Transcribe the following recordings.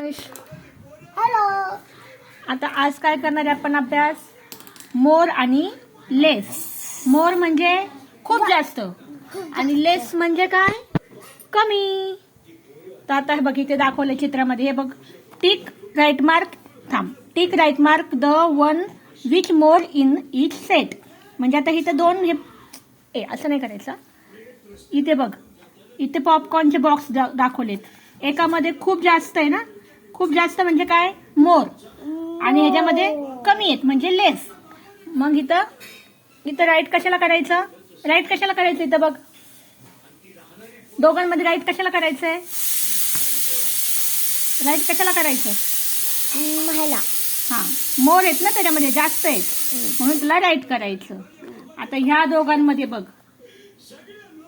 Hello आता आज काय करणार आहे आपण अभ्यास? मोर आणि लेस. मोर म्हणजे खूप जास्त. आणि लेस म्हणजे काय? कमी. तर आता हे बघ इथे दाखवलं चित्रामध्ये. हे बघ टिक राईट मार्क थांब. Tick right mark the one which more in each set. म्हणजे आता इथं दोन हे ए असं नाही करायचं. इथे बघ इथे पॉपकॉर्नचे बॉक्स दाखवलेत. एकामध्ये खूप जास्त आहे ना? खूप जास्त म्हणजे काय? मोर. आणि ह्याच्यामध्ये कमी आहेत म्हणजे लेस मग इथं इथं राईट कशाला करायचं? राईट कशाला करायचं इथं बघ. दोघांमध्ये राईट कशाला करायचंय? राईट कशाला करायचं महिला. हा. मोर आहेत ना त्याच्यामध्ये जास्त आहेत. म्हणून तुला राईट करायचं. आता ह्या दोघांमध्ये बघ.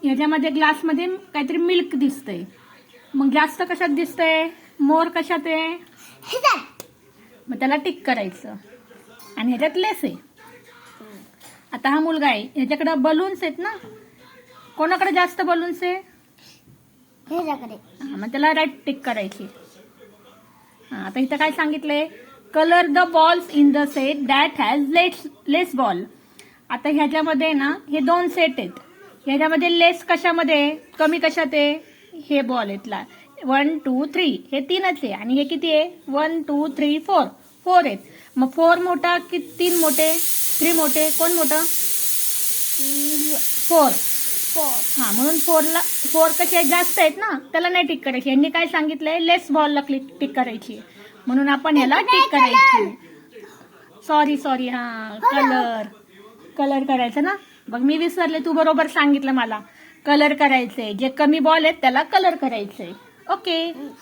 ह्याच्यामध्ये ग्लासमध्ये काहीतरी मिल्क दिसतंय. मग जास्त कशात दिसतंय? मोर कशात आहे? मग त्याला टिक करायचं. आणि ह्याच्यात लेस आहे. आता हा मुलगा आहे. ह्याच्याकडे बलून्स आहेत ना? कोणाकडे जास्त बलून्स आहे? हा, मग त्याला राईट टिक करायची. हा, आता इथं काय सांगितलंय? Colour the balls in the set that has less less ball आता ह्याच्यामध्ये ना हे दोन सेट आहेत. ह्याच्यामध्ये लेस कशामध्ये? कमी कशात आहे? हे बॉल आहेत वन टू थ्री. हे तीनच आहे. आणि हे किती आहे? One two three four. Four आहेत. मग फोर मोठा की तीन मोठे? थ्री मोठे. कोण मोठं? फोर. फोर हा म्हणून फोरला फोर कसे जास्त आहेत ना? त्याला नाही टिक करायची. यांनी काय सांगितलंय? लेस बॉलला क्लिक टिक करायची म्हणून आपण ह्याला टिक करायची सॉरी सॉरी. हा कलर. कलर करायचं ना? बघ मी विसरले. तू बरोबर सांगितलं मला. कलर करायचंय. जे कमी बॉल आहेत त्याला कलर करायचंय. Ok. Hum.